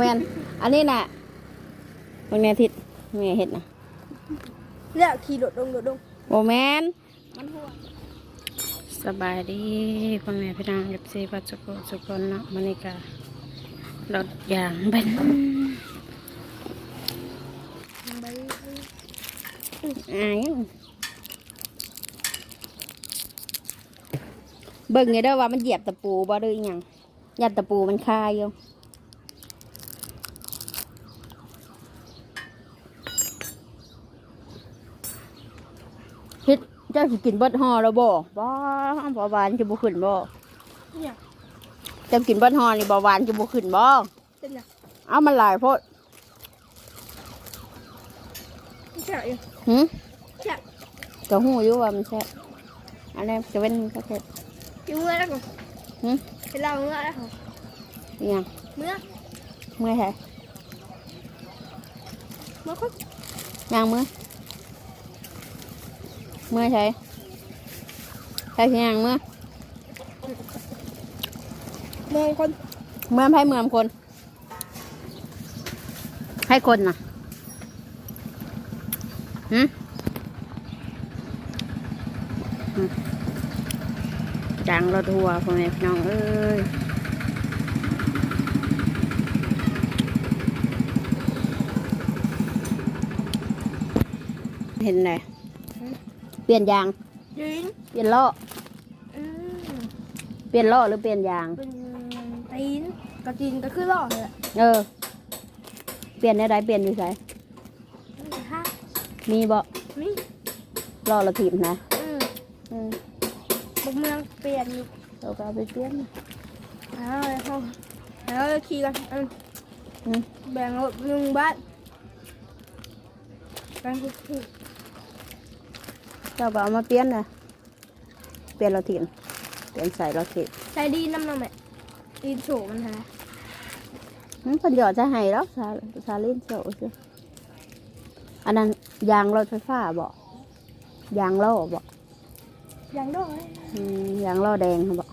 แมนอันนี้น่ะบางแนทิศแม่เห็ดนะแล้วขี่โดดลงโดดลงโอแมนมันหัวสบายดีพ่อแม่พี่น้องเอฟซีปัจจุบันสุกคนเนาะมันนี่ก็รถยางเป็นใบอ่ายังเบิ่งไงเด้อว่ามันเหยียบตะปูบ่หรือหยังยัดตะปูมันคาอยู่คิด เจ้าสิกินเบิดห่อแล้วบ่บ่บ่หวานจะบ่ขึ้นบ่เนี่ยเจ้ากินเบิดห่อนี่บ่หวานจะบ่ขึ้นบ่เป็นไงเอามันหลายโพดแช่อยู่หึแช่ก็หูอยู่ว่ามันแซ่บอันนี้จะเป็นประเภทกินเมื่อแล้วก่อนหึเป็นเราเมื่อแล้วค่ะอิหยังเมื่อเมื่อยแท้เมื่อคนย่างมือ เมื่อยใช่ใช่สิย่างมือมองคนเมื่อให้เมื่อมคน ให้คนน่ะหึหึจังรถทัวร์พ่อแม่พี่น้องเอ้ยเห็นไหนเป ลี่ยนยางยืนเปลี่ยนล้อ อืมเปลี่ยนล้อหรือเปลี่ยนยาง เป็นตีนกระตีนก็คือล่อเลยแหละเออ เปลี่ยนได้ไรเปลี่ยนอยู่ไสฮะมีบ่นี่ล้อละถีบนะอืมอืมบุกเมืองเปลี่ยนอยู่เราก็เอาไปเปลี่ยนเอาเลยเขาเอาเลยขี่กันอืมอืม แบ่งรถหนึ่งบ้านแบ่งคือ เจ้าก็เอามาเปลี่ยนนะเปลี่ยนเราถีบเปลี่ยนใส่เราถีบใส่ดีน้ำหนักไหมดีโฉมันฮะอืมเพันหยอดจะให้แล้วซาซาลินโซ่ซิอันนั้นยางรถไฟฟ้าบ่ยางล้อบ่ยังด้อยอืมยางล้อแดงเขาบ่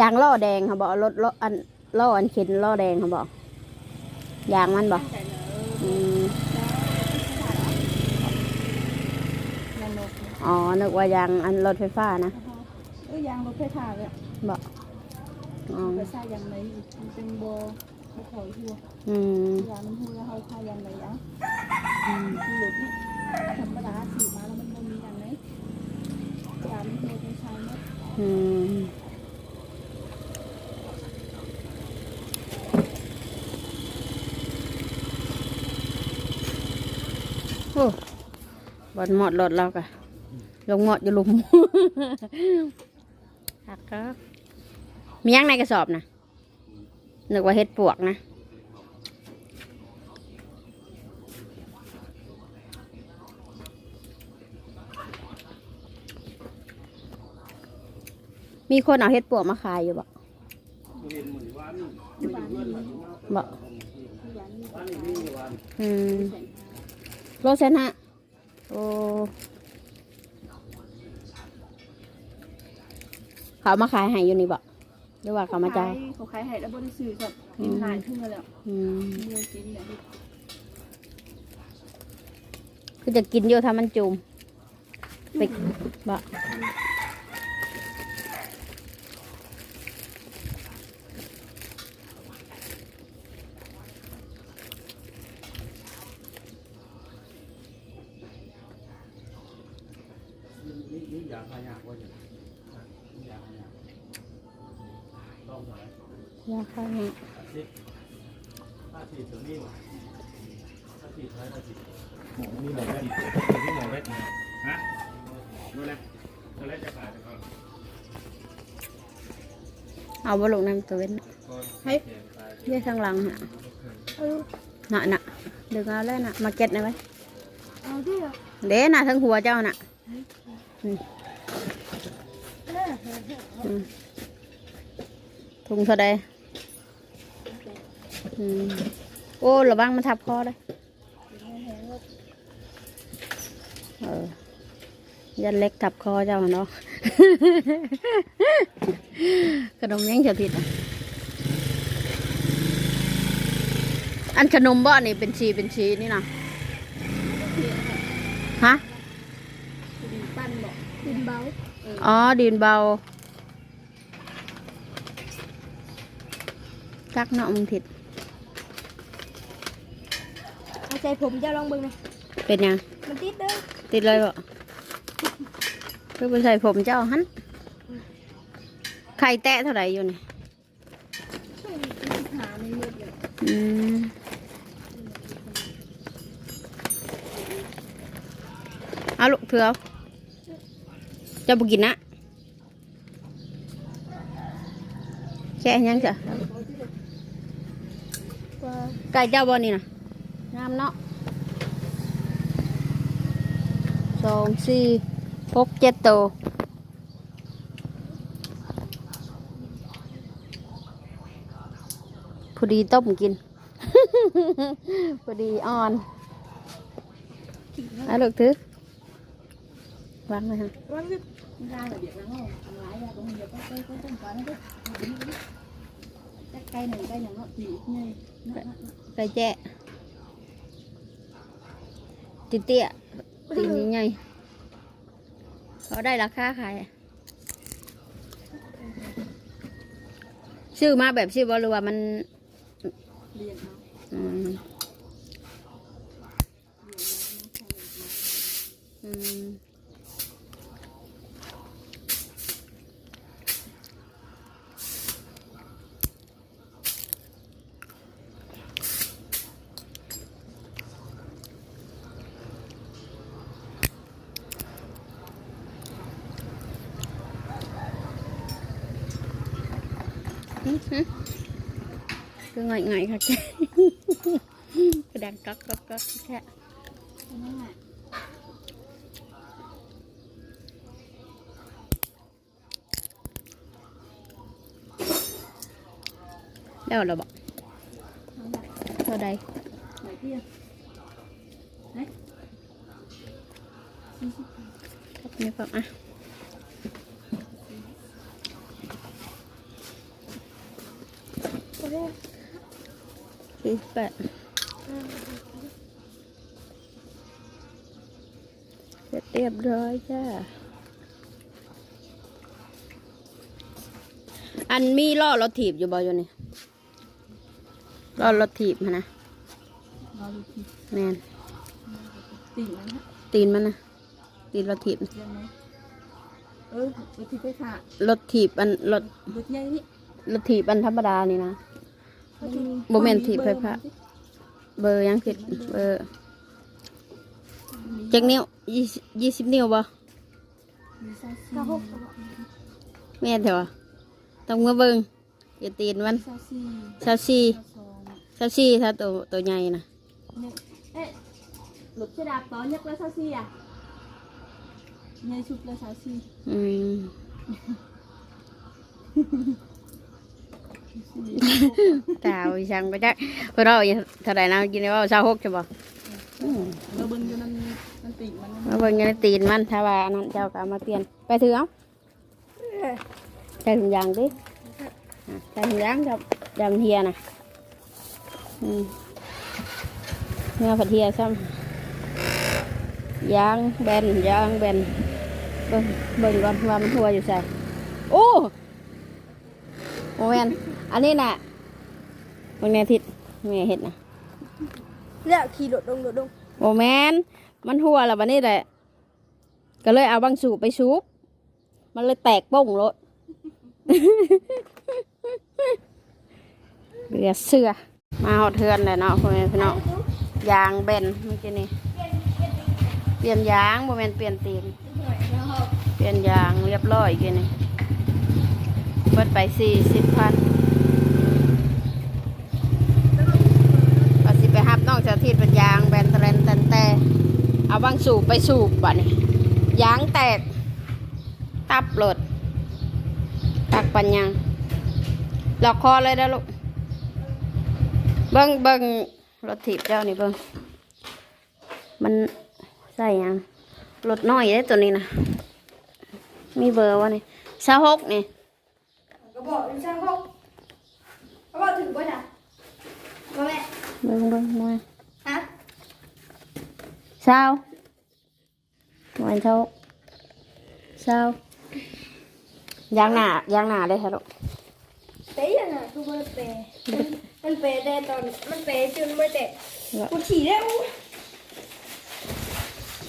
ยางล้อแดงเขาบ่รถล้ออันล้ออันเข็นล้อแดงเขาบ่ยางมันบ่อืม ยังนก อ๋อ นึกว่ายางอันรถไฟฟ้านะเอ้ยยางรถไฟฟ้าเลยบ่อ๋อไปใส่ยางไหนมันเป็นโบโบขอยหัวอืมยางมันหัวแล้วเขาใส่ยางไหนอะหลุดนี่ธรรมดาสีมาแล้วมันบ่มียางไหนยางมันหัวเป็นชายเนาะอืมโอ้บอลหมดรถเรากะ ลงหมดอยู่ลุมหักก็มียังในกระสอบนะนึกว่าเฮ็ดปวกนะมีคนเอาเฮ็ดปวกมาขายอยู่บ่บ่อืมโลเซนฮะโอ้ เขาเอามาขายให้อยู่นี่บ่หรือว่าเขามาจ่ายเขาขายให้แล้วบริสุทธิ์ครับกินหายขึ้นมาแล้วอืมเมื่อกินเนี่ยคือจะกินอยู่ถ้ามันจุ่มไปบ่ยาข้างนี้ นี่หมอเล็ดนี่หมอเล็ดฮะนู่นแหละนู่นแหละจะขายจะขายเอาบอลลงน้ำตัวเว้นให้เรียกข้างหลังน่ะเอาน่ะน่ะดึงเอาเลยน่ะมาเก็ตนะไว้เอาดิอะเด้น่ะทั้งหัวเจ้าน่ะถุงเท่าใดอืมโอ้ระวังมันทับคอเลยเออ ยันเล็กทับคอเจ้าเนาะขนมยังจะผิดอะอันขนมบ่นี่เป็นชีเป็นชีนี่นะฮะดินปั้นบอกดินเบาอ๋อดินเบาจักเนาะมึงผิดเอาใจผมจะลองเบิ่งนะเป็นยังมันติดเด้อติดเลยบ่ เพื่อไปใส่ผมเจ้าหันไข่แตะเท่าไหร่อยู่นี่ช่วงนี้หาไม่หมดเลยอืมเอาลูกเถือเอาเจะบุกินนะแค่ยังจ้ะว่าไก่เจ้าบอนี่นะงามเนาะสองสี่ หกเจ็ดตัวพอดีต้มกิน พอดีอ่อนเอาลูกถือวางไว้ฮะวันนี้ได้แบบเดียวแล้วเนาะทำร้ายอะตรงนี้เดี๋ยวก็ไปก็ต้องการนะเด้อจะไกลหนึ่งไกลหนึ่ง เขาได้ราคาขายชื่อมาแบบชื่อบหรือว่ามัน เรียนเนาะ อืมอืม อืมอืมคือไงไงค่ะกระดังก๊อกก๊อกก๊อกแค่ นั่นแหละ แล้วเราบอก นั่นแหละ เท่าใด ไหนเตี้ยไหนสี่สิบ นี่ฟังอะ โอ้โห สี่สิบแปดเสร็จเรียบร้อยจ้า อันมีล้อรถถีบอยู่บ่อยู่นี่ล้อรถถีบหั้นนะเราดูทีแมนตีมันฮะตีนมันนะตีนรถถีบยังไงเออดูทีไปค่ะรถถีบอันรถดูใหญ่นี่รถถีบอันธรรมดานี่นะ บ่แม่นถีบไฟฟ้าเบอร์ยังผิดเบอร์จักนิ้วยี่สิบยี่สิบนิ้วบ่เก้าหกแม่นเถอะต้องมาเบิ่งอย่าตีนมันเก้าสี่ซาซี่เก้าสองซาซี่ถ้าตัวตัวใหญ่นะเนี่ยเอ๊ะหลุดเสดาต่อยักแล้วเก้าสี่อะใหญ่ชุดแล้วเก้าสี่อืม ตาวิชังไปจักเพราะเราเท่าไหร่นะกินได้ว่าชาวหกใช่บ่อืมเราเบิ่งอยู่นั่นมันติมันมาเบิ่งกันตีนมันถ้าว่าอันนั้นเจ้าก็เอามาเปลี่ยนไปถือเอาใส่ถุงยางดิอะใส่ถุงยางกับยางเฮียนะอืมเนื้อผัดเฮียซ้ำยางแบนยางแบนเบิ่งเบิ่งก่อนว่ามันหัวอยู่ใส่โอ้โมแมน อันนี้น่ะเบิ่งแนวทิศแม่เห็ดนะแล้วขี่รถลงรถลงโมแมนมันหัวแล้วบันนี้แหละ ก็เลยเอาบางสูบไปชุบมันเลยแตกโป้งรถเบียเสื้อมาหอดเทือนเลยเนาะพ่อแม่พี่น้องยางแบนเมื่อกี้นี่เปลี่ยนยางโมแมนเปลี่ยนตีนเปลี่ยนยางเรียบร้อยกี่นี่เปิดไปสี่สิบพันก็สิไปหับน้องเจ้า ที่เป็นยางแบนแตรนแตนแต่เอาบางสูบไปสูบบ่นี่ยางแตก ตับหลด ตักปัญญาหลอกคอเลยนะลูก เบิ้งเบิ้งรถถีบเจ้านี่เบิ้งมันใส่ยังรถน้อยได้ตัวนี้นะมีเบอร์วะนี่สาหกนี่ก็บอกเป็นชางหกก็บอกถึงป่ะจ้ะว่าแม่เบบิ่งเบิ่งมา เศร้าวันเท่าเศร้ายางหนายางหนาได้ค่ะลูกเป๊ะยังไงคือมันเป๊ะมันเป๊ะแต่ตอนมันเป๊ะจนไม่เตะกูขี่แล้ว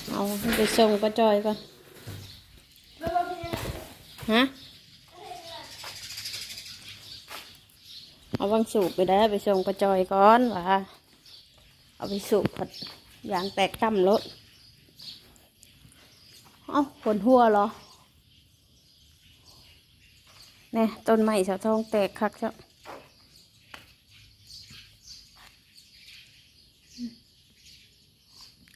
เอาไปส่งป้าจอยก่อนฮะเอาวังสูบไปได้ไปส่งป้าจอยก่อนว่าเอาไปสูบผัด ยางแตกตั้มรถเอ้าปวดหัวเหรอเนี่ยต้นไม้สะทองแตกคักเจ้า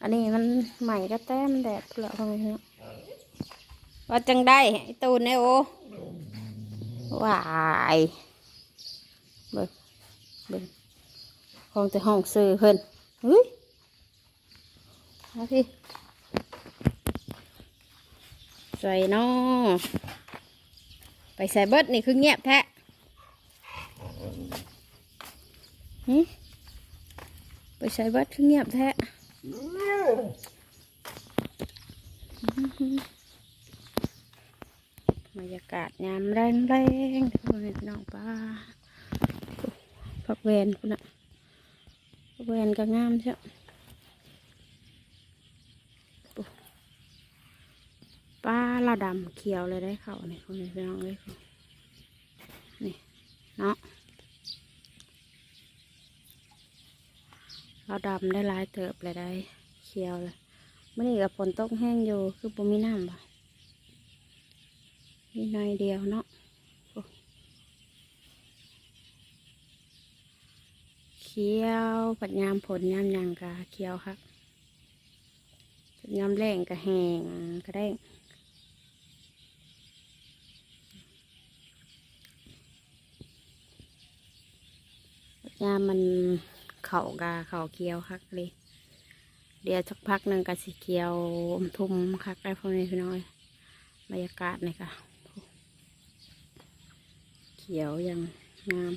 อันนี้มันใหม่ก็แต้มแดดเปลือกทำไมเนาะว่าจังได้ไอตูนเนี่ยโอ้วายเบิ่งเบิ่งคงจะห้องซื้อเพิ่นเฮ้ย มาพี่ใส่เนาะไปใส่เบิดนี่คือเงียบแท้หึไปใส่เบิดคือเงียบแท้บรรยากาศยามแรงแรงๆทุกคนพี่น้องป้าพักเวนคุณอะพักเวนก็งามใช่ ป้าละดำเขียวเลยได้เขาเนี่ยคุณพี่น้องเลยนี่เนาะเราดำได้หลายเติบเลยได้เขียวเลยไม่ได้กับฝนตกแห้งอยู่คือบ่มีน้ำบ่มีน่อยเดียวเนาะเขียวปัดยามผลยามยังกะเขียวครับยามแรงกะแห้งกะแดง ยามันเข่ากะเข่าเขียวคักเลย เดี๋ยวสักพักหนึ่งกะสีเขียวอมทุ่มคักได้พวกนี้พี่น้อยบรรยากาศนี่ค่ะ เขียวย่างงาม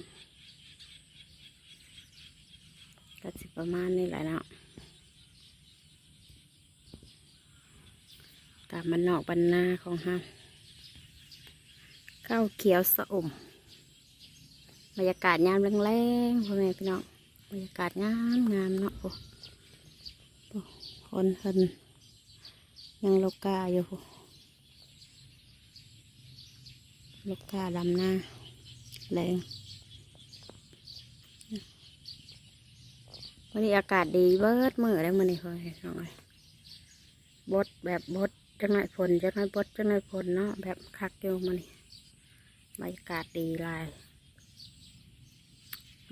ก็สิประมาณนี้แหละเนาะตามมันนอกบรรณาของฮาข้าวเขียวสะอม บรรยากาศยามแรงๆพ่อแม่พี่น้องบรรยากาศงามงามเนาะโอ้โอ้คนเพิ่นยังโลกาอยู่โลกาดำหน้าแรงวันนี้อากาศดีเบิดมือได้มือนี่พอเห็นน้องเลยบดแบบบดจังหน่อยฝนจังหน่อยบดจังหน่อยฝนเนาะแบบคักอยู่มือนี่บรรยากาศดีลาย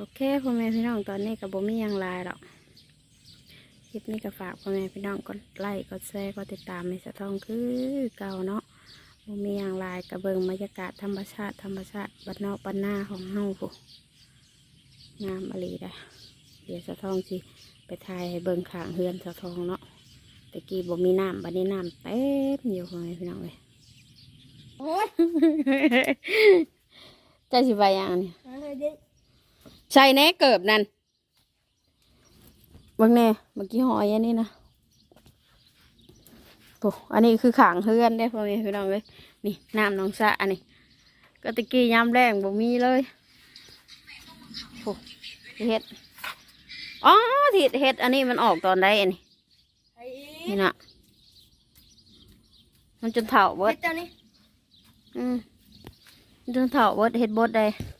โอเคพ่อแม่พี่น้องตอนนี้กับโบมีหยังหลายหรอกคลิปนี้ก็ฝากพ่อแม่พี่น้องกดไลค์กดแชร์กดติดตามในสะทองคือเก่าเนาะบ่มีอย่างไรกระเบิงบรรยากาศธรรมชาติธรรมชาติบัดนอกบัดหน้าของเฮาผู้งามอลีได้เดี๋ยวสะทองสิไปถ่ายให้เบิงขางเฮือนสะทองเนาะตะกี้บ่มีน้ำบัดนี้น้ำเต็มอยู่พ่อแม่พี่น้องเลยโอ้ยใจสิไปยังเนี่ยอะไรเด็ก ใช่แน่เกิบนั่นเบิ่งแน่เมื่อกี้หอยอันนี้นะโอ้อันนี้คือขางเฮือนได้พ่อแม่พี่น้องเลยนี่น้ำหนองสระอันนี้ก็ตะกี้ยามแรงบ่มีเลยโอ้เห็ดอ๋อที่เห็ดอันนี้มันออกตอนใดอันนี้ไอ้นี่นะมันจนเถาเบิดเจ้านี่อืมมันจนเถาเบิดเห็ดบดใดมั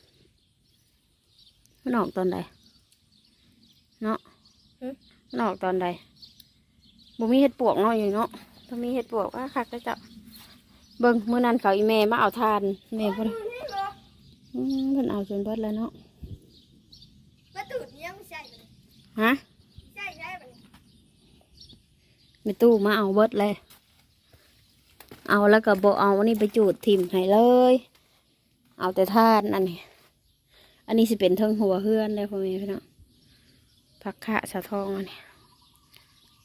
นออกตอนใด เนาะมันออกตอนใดบ่มีเห็ดปวกเนาะอยู่เนาะถ้ามีเห็ดปวกก็คักก็จะเบิ่งเมื่อนั้นเขาอีเมมาเอาทานแม่เพิ่นอืมเพิ่นเอาจนเบิดแล้วเนาะมาตูดเนี่ยไม่ใช่มันฮะใช่ใช่มันไม่ตู้มาเอาเบิดเลย เอาแล้วก็บเอาอันนี้ไปจูดทิมให้เลย เอาแต่ทานอันนี้ อันนี้สิเป็นเทิงหัวเฮือนเลยพ่อแม่พี่น้องผักขะสะทองอันนี้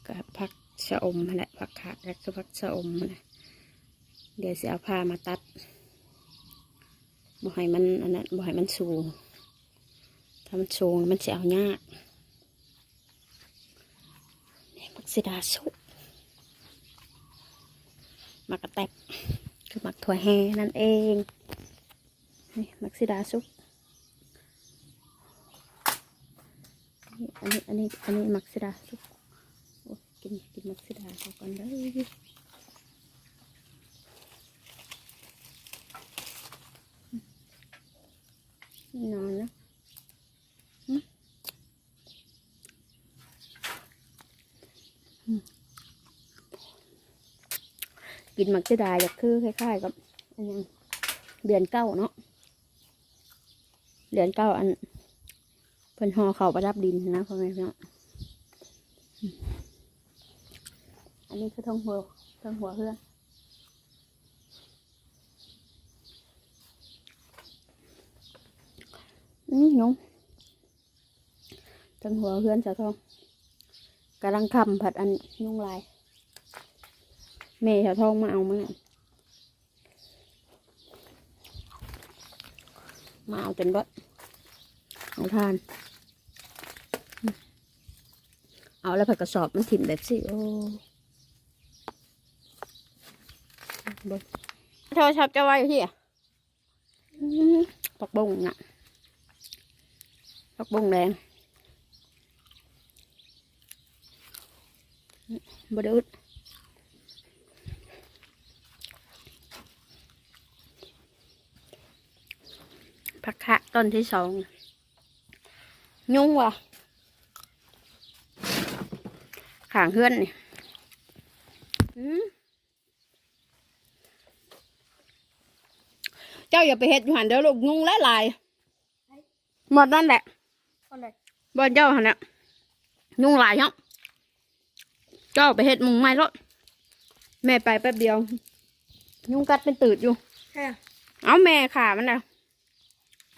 กับผักชะอมแหละผักขะแล้วก็ผักชะอมนะเดี๋ยวสิเอาผ้ามาตัดบ่ให้มันอันนั้นบ่ให้มันสูงถ้ามันสูงมันจะเอายากมักซิดาสุกมักกระแตบคือมักถั่วแห้นั่นเองนี่มักซิดาสุก อันนี้อันนี้อันนี้มักซิดาสุกโอ้กินกินมักซิดาเขาก่อนเลยนอนนะกินมักจะได้อยากคือคล้ายๆกับอันยังเดือนเก้าเนาะเดือนเก้าอัน เพิ่นห่อเข่าประดับดินนะพ่อแม่พี่น้องอันนี้คือทองหัวทองหัวเพื่อนอืมน้องทองหัวเพื่อนสาวทองกำลังคำผัดอันยุ่งลายแม่ชาวทองมาเอามามาเอาจนบดเอาทาน เอาแล้วผักกระสอบมันถิ่มแบบสิโอ้เบดโทรศัพท์จะไว้อยู่ที่อะอื้อปักบงน่ะปักบงแดงบไดอึดผักคะต้นที่สอง ยุ่งว่ะ ขางเฮือนนี่อืมเจ้าอย่าไปเห็ดอยู่หันเดี๋ยวลูกยุ่งหลายๆหมดนั่นแหละคนเลยบอนเจ้าหันน่ะยุ่งหลายเนาะเจ้าไปเห็ดมุงไม้รถแม่ไปแป๊บเดียว ยุ่งกัดเป็นตืดอยู่แค่เอาแม่ขามันน่ะ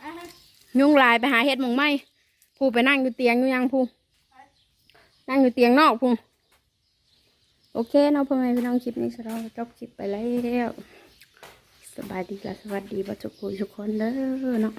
อะฮะยุงลายไปหาเห็ดหมองไหมผู้ไปนั่งอยู่เตียงอยู่ยังผู้นั่งอยู่เตียงนอกผู้ โอเคเนาะพ่อแม่พี่น้องคลิปนี้เราจบคลิปไปแล้วสบายดีละสวัสดีบัจจุกุทุกคนเด้อเนาะ